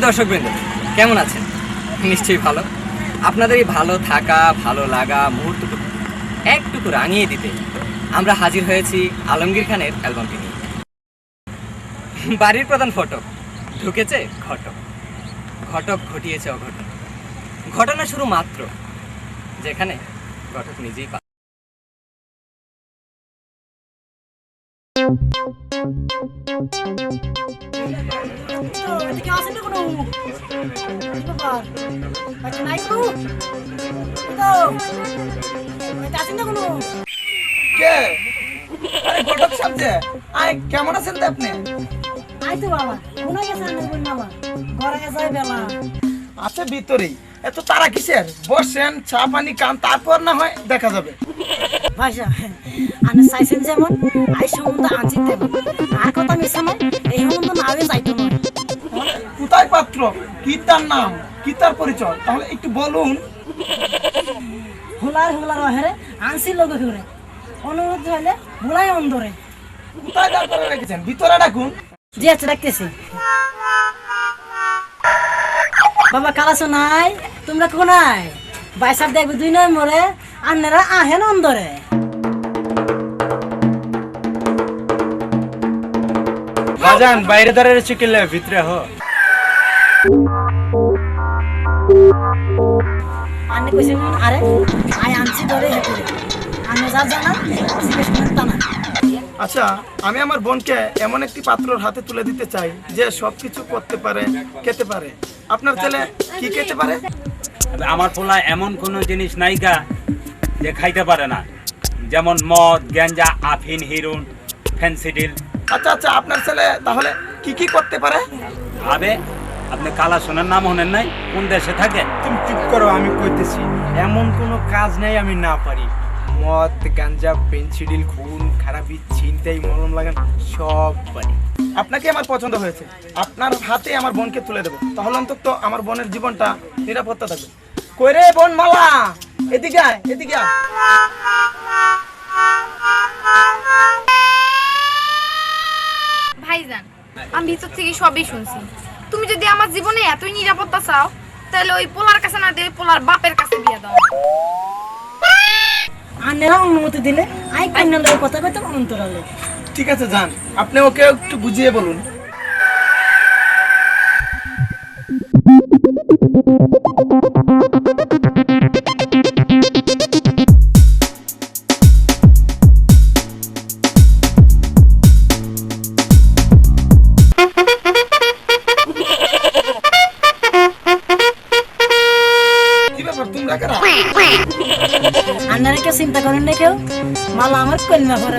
দর্শকবৃন্দ, কেমন আছেন? নিশ্চয়ই ভালো। আপনাদের এই ভালো থাকা, ভালো লাগা মুহূর্তটুকু একটুকু রাঙিয়ে দিতে আমরা হাজির হয়েছি আলমগীর খানের অ্যালবামটি নিয়ে। বাড়ির প্রধান ফটক, ঢুকেছে ঘটক। ঘটক ঘটিয়েছে অঘটন। ঘটনা শুরু মাত্র, যেখানে ঘটক নিজেই পা- কি? আরে ঘটক আয় কেমন আছেন তো আপনি? আই তো বাবা গেছে আনে মামা ঘরে গেছে বেলা। আছে ভিতরেই। এত তারা কিসের? বসেন চা পানি কান তারপর না হয় দেখা যাবে। ভাষা। আনে চাইছেন যেমন আই সম্বন্ধে আনছি তেমন। আর কথা মিশা নয় এই সম্বন্ধে না আগে কোথায় পাত্র? কি তার নাম? কি তার পরিচয়? তাহলে একটু বলুন। হুলার হুলার আনছি লোক ঘুরে। অনুরোধ হইলে অন্দরে। কোথায় দাঁড় করে রেখেছেন? ভিতরে ডাকুন জি আচ্ছা রাখতেছি। বাবা কালাসো নাই? তোমরা কোনায় বাইসার দেখবে দুই নয় মরে আন্নারা আহেন অন্দরে। বাজান বাইরে দাঁড়িয়ে চিকেলে ভিতরে হ। আন্নে কইছে আরে আই আনছি ধরে হেঁটে আন্নে যা জানা জিজ্ঞেস করেন তা না। আচ্ছা আমি আমার বোনকে এমন একটি পাত্রর হাতে তুলে দিতে চাই যে সবকিছু করতে পারে খেতে পারে। আপনার ছেলে কি খেতে পারে? আমার পোলা এমন কোনো জিনিস নাইকা যে খাইতে পারে না। যেমন মদ গ্যাঞ্জা আফিন হিরুন ফেন্সিডিল। আচ্ছা আচ্ছা আপনার ছেলে তাহলে কি কি করতে পারে? আবে আপনি কালা সোনার নাম হনেন নাই কোন দেশে থাকে? তুমি চুপ করো আমি কইতেছি এমন কোনো কাজ নাই আমি না পারি। মদ গাঞ্জা পেন্সিডিল খুন খারাপি ছিনতাই মলম লাগান সব পারি। আপনাকে আমার পছন্দ হয়েছে। আপনার হাতে আমার বোনকে তুলে দেবো। তাহলে অন্তত আমার বোনের জীবনটা নিরাপত্তা থাকবে। কই রে বোন মালা এদিকে আয় এদিকে আয়। আমি ভিতর থেকে সবই শুনছি। তুমি যদি আমার জীবনে এতই নিরাপত্তা চাও তাহলে ওই পোলার কাছে না দিয়ে পোলার বাপের কাছে বিয়ে দাও। আন্নেরা অনুমতি দিলে? আই কথা কইতাম অন্তরালে। ঠিক আছে যান। আপনি ওকে একটু বুঝিয়ে বলুন। কারা আন্নারা কেউ চিন্তা করেন না কেউ? মালা আমার কন্যা ভরে